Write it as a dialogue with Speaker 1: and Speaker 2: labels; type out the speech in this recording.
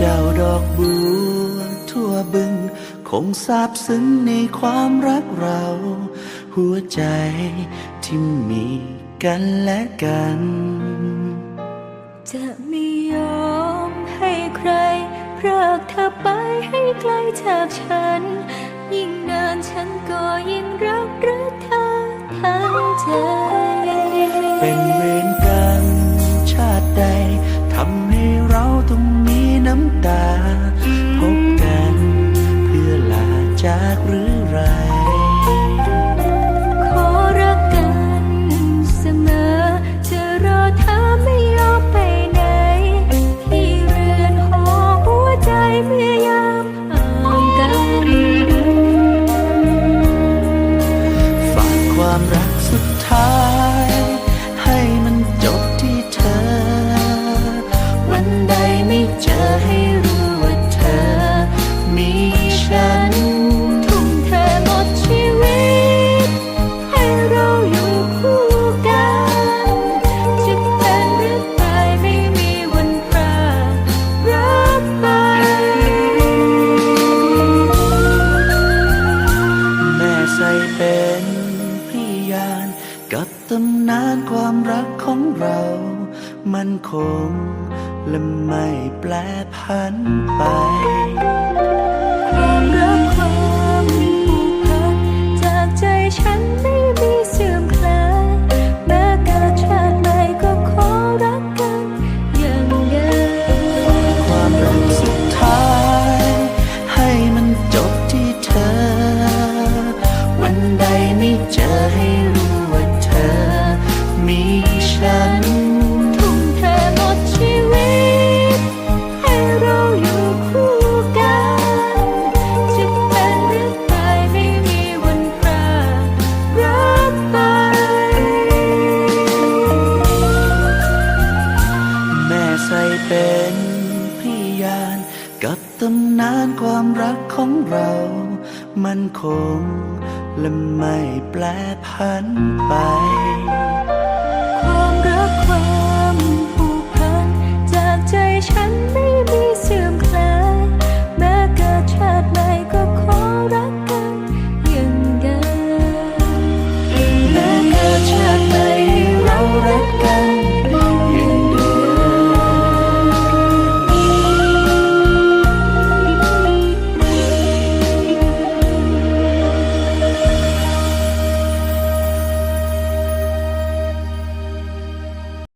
Speaker 1: เจ้าดอกบัวทั่วบึง คงซาบซึ้งในความรักเรา หัวใจที่มีกันและกัน
Speaker 2: จะไม่ยอมให้ใครเลิกเธอไปให้ไกลจากฉัน ยิ่งนานฉันก็ยิ่งรักรักเธอทั้งใจ
Speaker 1: เป็น ตา พบกันเพื่อลาจากหรือไร
Speaker 2: ขอรักกันเสมอ จะรอเธอไม่ยอมไปไหน ที่เรือนหอหัวใจเมื่อยามห่างกัน
Speaker 1: ฝากความรักสุดท้าย ให้มันจบที่เธอ วันใดไม่เจอให้
Speaker 2: ตำ
Speaker 1: นานความรักของเรา มันคงและไม่แปรผันไป
Speaker 2: ความรักความผูกพันจากใจฉันไม่มีเสื่อมคลาย แม้เกิดชาติใหม่ก็ขอรักกันอย่างเดิม
Speaker 1: ความรักสุดท้าย ให้มันจบที่เธอ วันใดไม่เจอให้รู้ มีฉัน
Speaker 2: ทุ่มเทหมดชีวิต ให้เราอยู่คู่กัน จะเป็นหรือตายไม่มีวันพรากรักไป
Speaker 1: แม่ใส่เป็นพยานกับตำนานความรักของเรา มันคงและไม่แปรผันไป